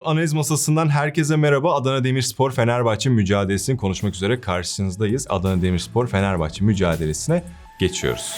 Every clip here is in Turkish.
Analiz masasından herkese merhaba. Adana Demirspor Fenerbahçe mücadelesini konuşmak üzere karşınızdayız. Adana Demirspor Fenerbahçe mücadelesine geçiyoruz.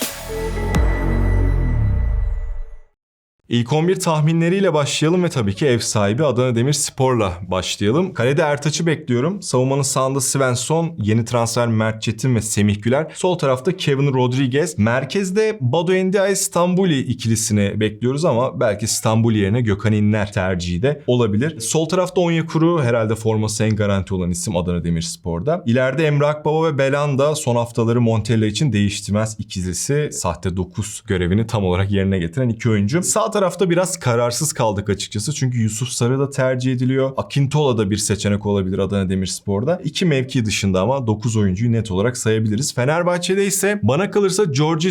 İlk 11 tahminleriyle başlayalım ve tabii ki ev sahibi Adana Demirspor'la başlayalım. Kalede Ertaç'ı bekliyorum. Savunmanın sağında Svensson, yeni transfer Mert Çetin ve Semih Güler. Sol tarafta Kevin Rodriguez. Merkezde Badu Endiaye Stambuli ikilisini bekliyoruz ama belki Stambuli yerine Gökhan İnler tercihi de olabilir. Sol tarafta Onyekuru herhalde forması en garanti olan isim Adana Demirspor'da. İleride Emre Akbaba ve Belanda son haftaları Montella için değiştirmez ikilisi. Sahte 9 görevini tam olarak yerine getiren iki oyuncu. Sağ tarafta biraz kararsız kaldık açıkçası. Çünkü Yusuf Sarı da tercih ediliyor. Akintola da bir seçenek olabilir Adana Demirspor'da. İki mevki dışında ama 9 oyuncuyu net olarak sayabiliriz. Fenerbahçe'de ise bana kalırsa George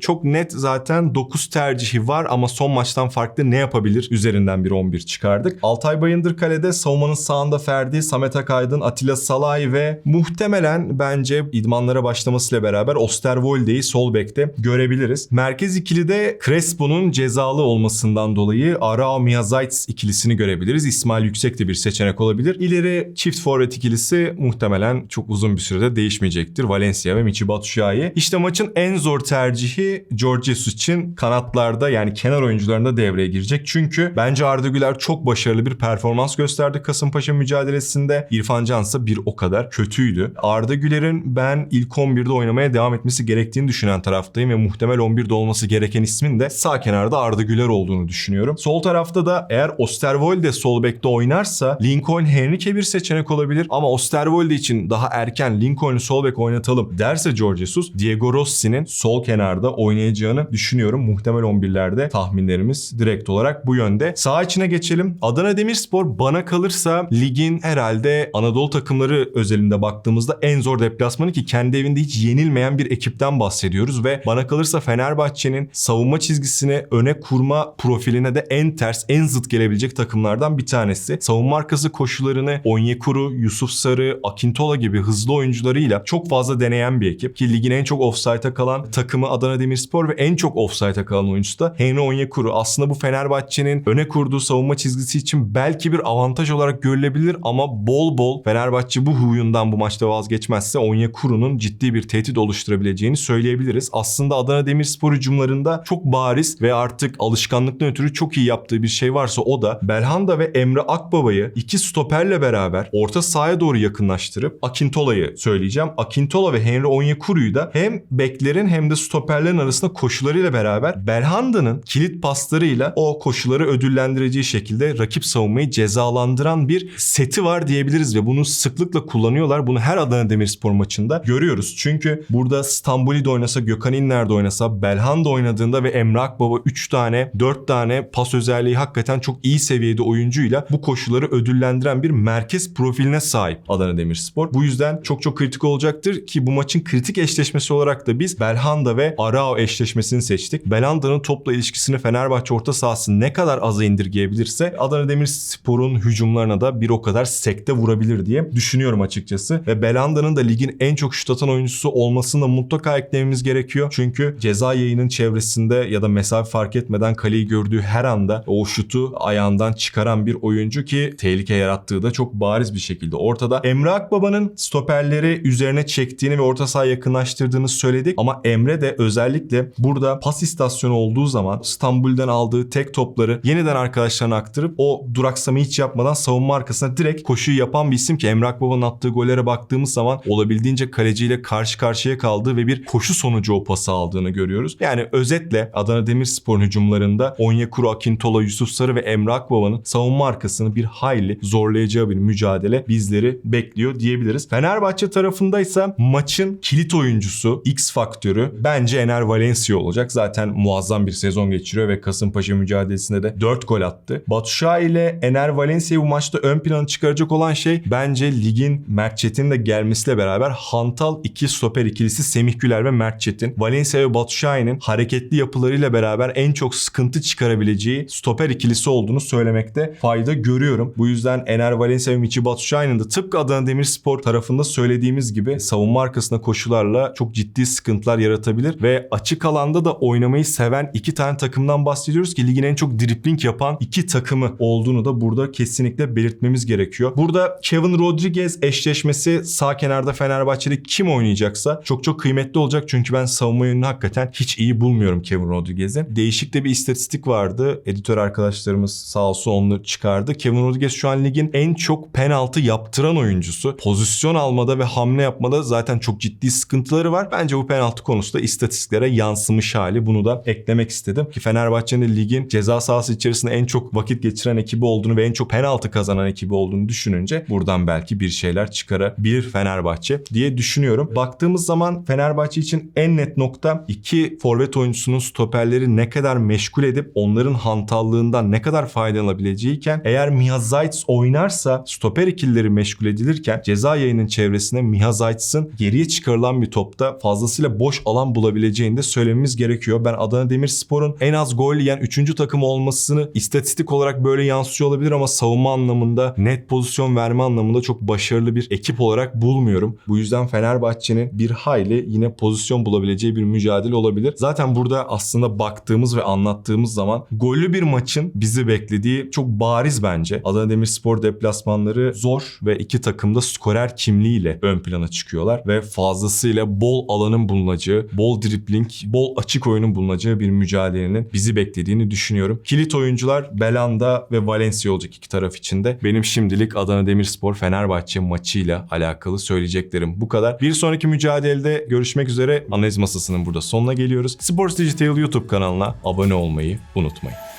çok net zaten 9 tercihi var ama son maçtan farklı ne yapabilir üzerinden bir 11 çıkardık. Altay Bayındır kalede savunmanın sağında Ferdi, Samet Akaydın, Atilla Salay ve muhtemelen bence idmanlara başlamasıyla beraber Osterwolde'yi sol bekte görebiliriz. Merkez ikilide Crespo'nun cezalı olmasından dolayı Arao Miyazaits ikilisini görebiliriz. İsmail Yüksek de bir seçenek olabilir. İleri çift forvet ikilisi muhtemelen çok uzun bir sürede değişmeyecektir. Valencia ve Michi Batshuayi. İşte maçın en zor tercihi George Jesus için kanatlarda yani kenar oyuncularında devreye girecek. Çünkü bence Arda Güler çok başarılı bir performans gösterdi Kasımpaşa mücadelesinde. İrfan Can ise bir o kadar kötüydü. Arda Güler'in ben ilk 11'de oynamaya devam etmesi gerektiğini düşünen taraftayım ve muhtemel 11'de olması gereken ismin de sağ kenarda Arda Güler olduğunu düşünüyorum. Sol tarafta da eğer Osterwolde sol bekte oynarsa Lincoln Henrique bir seçenek olabilir ama Osterwolde için daha erken Lincoln'u sol bek oynatalım derse George Jesus, Diego Rossi'nin sol kenarda oynayacağını düşünüyorum. Muhtemel 11'lerde tahminlerimiz direkt olarak bu yönde. Sağ içine geçelim. Adana Demirspor bana kalırsa ligin herhalde Anadolu takımları özelinde baktığımızda en zor deplasmanı ki kendi evinde hiç yenilmeyen bir ekipten bahsediyoruz ve bana kalırsa Fenerbahçe'nin savunma çizgisini öne kurma profiline de en ters, en zıt gelebilecek takımlardan bir tanesi. Savunma arkası koşularını Onyekuru, Yusuf Sarı, Akintola gibi hızlı oyuncularıyla çok fazla deneyen bir ekip. Ki ligin en çok offside'a kalan takımı Adana Demirspor ve en çok offside'a kalan oyuncusu da Henry Onyekuru. Aslında bu Fenerbahçe'nin öne kurduğu savunma çizgisi için belki bir avantaj olarak görülebilir ama bol bol Fenerbahçe bu huyundan bu maçta vazgeçmezse Onyekuru'nun ciddi bir tehdit oluşturabileceğini söyleyebiliriz. Aslında Adana Demirspor hücumlarında çok bariz ve artık alışkanlıktan ötürü çok iyi yaptığı bir şey varsa o da Belhanda ve Emre Akbaba'yı iki stoperle beraber orta sahaya doğru yakınlaştırıp Akintola'yı söyleyeceğim. Akintola ve Henry Onyekuru'yu da hem beklerin hem de stoperlerin arasında koşularıyla beraber Belhanda'nın kilit paslarıyla o koşuları ödüllendireceği şekilde rakip savunmayı cezalandıran bir seti var diyebiliriz ve bunu sıklıkla kullanıyorlar. Bunu her Adana Demirspor maçında görüyoruz. Çünkü burada Stamboli'de oynasa, Gökhan İnler'de oynasa, Belhanda oynadığında ve Emre Akbaba 3 tane, 4 tane pas özelliği hakikaten çok iyi seviyede oyuncuyla bu koşulları ödüllendiren bir merkez profiline sahip Adana Demirspor. Bu yüzden çok çok kritik olacaktır ki bu maçın kritik eşleşmesi olarak da biz Belhanda ve Arao eşleşmesini seçtik. Belhanda'nın topla ilişkisini Fenerbahçe orta sahası ne kadar aza indirgeyebilirse Adana Demirspor'un hücumlarına da bir o kadar sekte vurabilir diye düşünüyorum açıkçası. Ve Belanda'nın da ligin en çok şut atan oyuncusu olmasını da mutlaka eklememiz gerekiyor. Çünkü ceza yayının çevresinde ya da mesafe fark etmeden kaleyi gördüğü her anda o şutu ayağından çıkaran bir oyuncu ki tehlike yarattığı da çok bariz bir şekilde ortada. Emre Akbaba'nın stoperleri üzerine çektiğini ve orta sahaya yakınlaştırdığını söyledik ama Emre de özellikle burada pas istasyonu olduğu zaman İstanbul'dan aldığı tek topları yeniden arkadaşlarına aktarıp o duraksamayı hiç yapmadan savunma arkasına direkt koşuyu yapan bir isim ki Emre Akbaba'nın attığı gollere baktığımız zaman olabildiğince kaleciyle karşı karşıya kaldığı ve bir koşu sonucu o pası aldığını görüyoruz. Yani özetle Adana Demirspor'un hücumlarında Onyekuru, Akintola, Yusuf Sarı ve Emre Akbaba'nın savunma arkasını bir hayli zorlayacağı bir mücadele bizleri bekliyor diyebiliriz. Fenerbahçe tarafındaysa maçın kilit oyuncusu, X faktörü bence Ener Valencia olacak. Zaten muazzam bir sezon geçiriyor ve Kasımpaşa mücadelesinde de 4 gol attı. Batuşa ile Ener Valencia'yı bu maçta ön plana çıkaracak olan şey bence ligin Mert Çetin'in de gelmesiyle beraber hantal iki stoper ikilisi Semih Güler ve Mert Çetin. Valencia ve Batuşay'ın hareketli yapılarıyla beraber en çok sıkıntı sıkıntı çıkarabileceği stoper ikilisi olduğunu söylemekte fayda görüyorum. Bu yüzden Ener Valencia ve Michi Batshuayi'nin de tıpkı Adana Demirspor tarafında söylediğimiz gibi savunma arkasında koşularla çok ciddi sıkıntılar yaratabilir ve açık alanda da oynamayı seven iki tane takımdan bahsediyoruz ki ligin en çok dripling yapan iki takımı olduğunu da burada kesinlikle belirtmemiz gerekiyor. Burada Kevin Rodriguez eşleşmesi sağ kenarda Fenerbahçe'de kim oynayacaksa çok çok kıymetli olacak çünkü ben savunma yönünü hakikaten hiç iyi bulmuyorum Kevin Rodriguez'in. Değişik de bir istatistik vardı. Editör arkadaşlarımız sağ olsun onu çıkardı. Kevin Rodriguez şu an ligin en çok penaltı yaptıran oyuncusu. Pozisyon almada ve hamle yapmada zaten çok ciddi sıkıntıları var. Bence bu penaltı konusu da istatistiklere yansımış hali. Bunu da eklemek istedim. Ki Fenerbahçe'nin ligin ceza sahası içerisinde en çok vakit geçiren ekibi olduğunu ve en çok penaltı kazanan ekibi olduğunu düşününce buradan belki bir şeyler çıkarabilir Fenerbahçe diye düşünüyorum. Baktığımız zaman Fenerbahçe için en net nokta iki forvet oyuncusunun stoperleri ne kadar meşgul edip onların hantallığından ne kadar faydalanabileceğiyken eğer Miha Zayt oynarsa stoper ikilileri meşgul edilirken ceza yayının çevresine Miha Zayt'sın geriye çıkarılan bir topta fazlasıyla boş alan bulabileceğini de söylememiz gerekiyor. Ben Adana Demirspor'un en az gol yiyen 3. takım olmasını istatistik olarak böyle yansıyor olabilir ama savunma anlamında net pozisyon verme anlamında çok başarılı bir ekip olarak bulmuyorum. Bu yüzden Fenerbahçe'nin bir hayli yine pozisyon bulabileceği bir mücadele olabilir. Zaten burada aslında baktığımız ve anlattığımız zaman gollü bir maçın bizi beklediği çok bariz bence. Adana Demirspor deplasmanları zor ve iki takım da skorer kimliğiyle ön plana çıkıyorlar ve fazlasıyla bol alanın bulunacağı, bol dribling, bol açık oyunun bulunacağı bir mücadelenin bizi beklediğini düşünüyorum. Kilit oyuncular Belanda ve Valencia olacak iki taraf içinde. Benim şimdilik Adana Demirspor Fenerbahçe maçıyla alakalı söyleyeceklerim bu kadar. Bir sonraki mücadelede görüşmek üzere. Analiz masasının burada sonuna geliyoruz. Sports Digital YouTube kanalına abone olmayı unutmayın.